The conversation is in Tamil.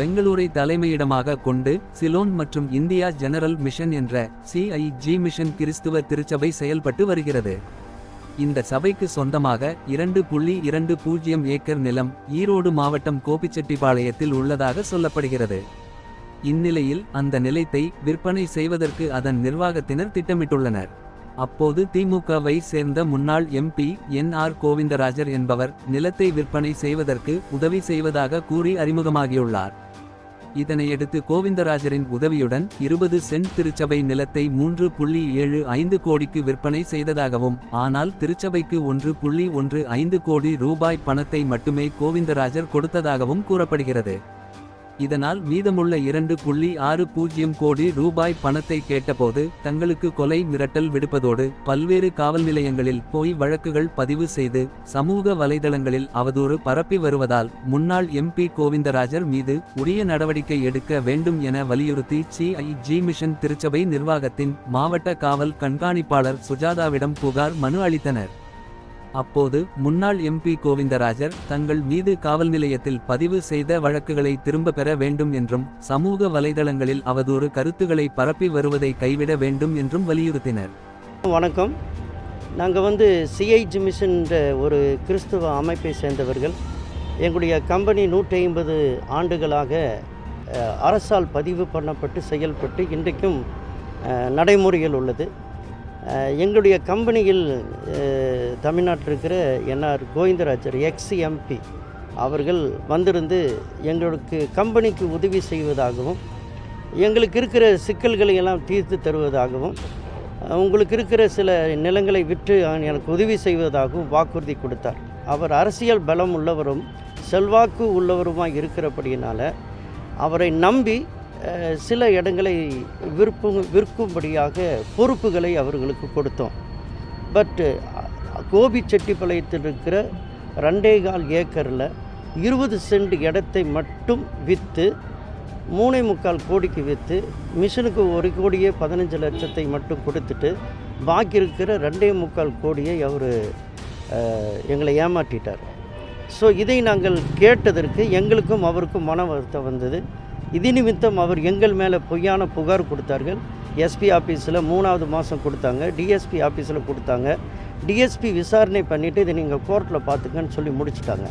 பெங்களூரை தலைமையிடமாக கொண்டு சிலோன் மற்றும் இந்தியா ஜெனரல் மிஷன் என்ற சிஐஜி மிஷன் கிறிஸ்துவ திருச்சபை செயல்பட்டு வருகிறது. இந்த சபைக்கு சொந்தமாக இரண்டு புள்ளி இரண்டு பூஜ்ஜியம் ஏக்கர் நிலம் ஈரோடு மாவட்டம் கோபிச்செட்டிப்பாளையத்தில் உள்ளதாக சொல்லப்படுகிறது. இந்நிலையில் அந்த நிலத்தை விற்பனை செய்வதற்கு அதன் நிர்வாகத்தினர் திட்டமிட்டுள்ளனர். அப்போது திமுகவை சேர்ந்த முன்னாள் எம்பி என் ஆர் கோவிந்தராஜர் என்பவர் நிலத்தை விற்பனை செய்வதற்கு உதவி செய்வதாக கூறி அறிமுகமாகியுள்ளார். இதனையடுத்து கோவிந்தராஜரின் உதவியுடன் இருபது சென்ட் திருச்சபை நிலத்தை மூன்று புள்ளி ஏழு ஐந்து கோடிக்கு விற்பனை செய்ததாகவும் ஆனால் திருச்சபைக்கு ஒன்று புள்ளி ஒன்று ஐந்து கோடி ரூபாய் பணத்தை மட்டுமே கோவிந்தராஜர் கொடுத்ததாகவும் கூறப்படுகிறது. இதனால் மீதமுள்ள இரண்டு புள்ளி ஆறு பூஜ்ஜியம் கோடி ரூபாய் பணத்தை கேட்டபோது தங்களுக்கு கொலை மிரட்டல் விடுப்பதோடு பல்வேறு காவல் நிலையங்களில் போய் வழக்குகள் பதிவு செய்து சமூக வலைதளங்களில் அவதூறு பரப்பி வருவதால் முன்னாள் எம்பி கோவிந்தராஜர் மீது உரிய நடவடிக்கை எடுக்க வேண்டும் என வலியுறுத்தி சிஐஜி மிஷன் திருச்சபை நிர்வாகத்தின் மாவட்ட காவல் கண்காணிப்பாளர் சுஜாதாவிடம் புகார் மனு அளித்தனர். அப்போது முன்னாள் எம்பி கோவிந்தராஜர் தங்கள் மீது காவல் நிலையத்தில் பதிவு செய்த வழக்குகளை திரும்ப பெற வேண்டும் என்றும் சமூக வலைதளங்களில் அவதூறு கருத்துக்களை பரப்பி வருவதை கைவிட வேண்டும் என்றும் வலியுறுத்தினர். வணக்கம். நாங்கள் வந்து சிஐஜி மிஷன்ற ஒரு கிறிஸ்துவ அமைப்பை சேர்ந்தவர்கள். எங்களுடைய கம்பெனி நூற்றி ஐம்பது ஆண்டுகளாக அரசால் பதிவு பண்ணப்பட்டு செயல்பட்டு இன்றைக்கும் நடைமுறையில் உள்ளது. எங்களுடைய கம்பெனியில் தமிழ்நாட்டில் இருக்கிற என்ஆர் கோவிந்தராஜர் எக்ஸ் எம்பி அவர்கள் வந்திருந்து எங்களுக்கு கம்பெனிக்கு உதவி செய்வதாகவும் எங்களுக்கு இருக்கிற சிக்கல்களை எல்லாம் தீர்த்து தருவதாகவும் உங்களுக்கு இருக்கிற சில நிலங்களை விற்று எனக்கு உதவி செய்வதாகவும் வாக்குறுதி கொடுத்தார். அவர் அரசியல் பலம் உள்ளவரும் செல்வாக்கு உள்ளவருமாக இருக்கிறபடியினால் அவரை நம்பி சில இடங்களை விற்பு விற்கும்படியாக பொறுப்புகளை அவர்களுக்கு கொடுத்தோம். பட்டு கோபிச்செட்டிப்பாளையத்தில் இருக்கிற ரெண்டே கால் ஏக்கரில் இருபது சென்ட் இடத்தை மட்டும் விற்று மூணே முக்கால் கோடிக்கு விற்று மிஷினுக்கு ஒரு கோடியே பதினஞ்சு லட்சத்தை மட்டும் கொடுத்துட்டு பாக்கி இருக்கிற ரெண்டே முக்கால் கோடியை அவர் எங்களை ஏமாற்றிட்டார். ஸோ இதை நாங்கள் கேட்டதற்கு எங்களுக்கும் அவருக்கும் மன வருத்தம் வந்தது. இது நிமித்தம் அவர் எங்கள் மேலே பொய்யான புகார் கொடுத்தார்கள். எஸ்பி ஆஃபீஸில் மூணாவது மாதம் கொடுத்தாங்க. டிஎஸ்பி ஆஃபீஸில் கொடுத்தாங்க. டிஎஸ்பி விசாரணை பண்ணிவிட்டு இதை நீங்கள் கோர்ட்டில் பார்த்துக்கன்னு சொல்லி முடிச்சிட்டாங்க.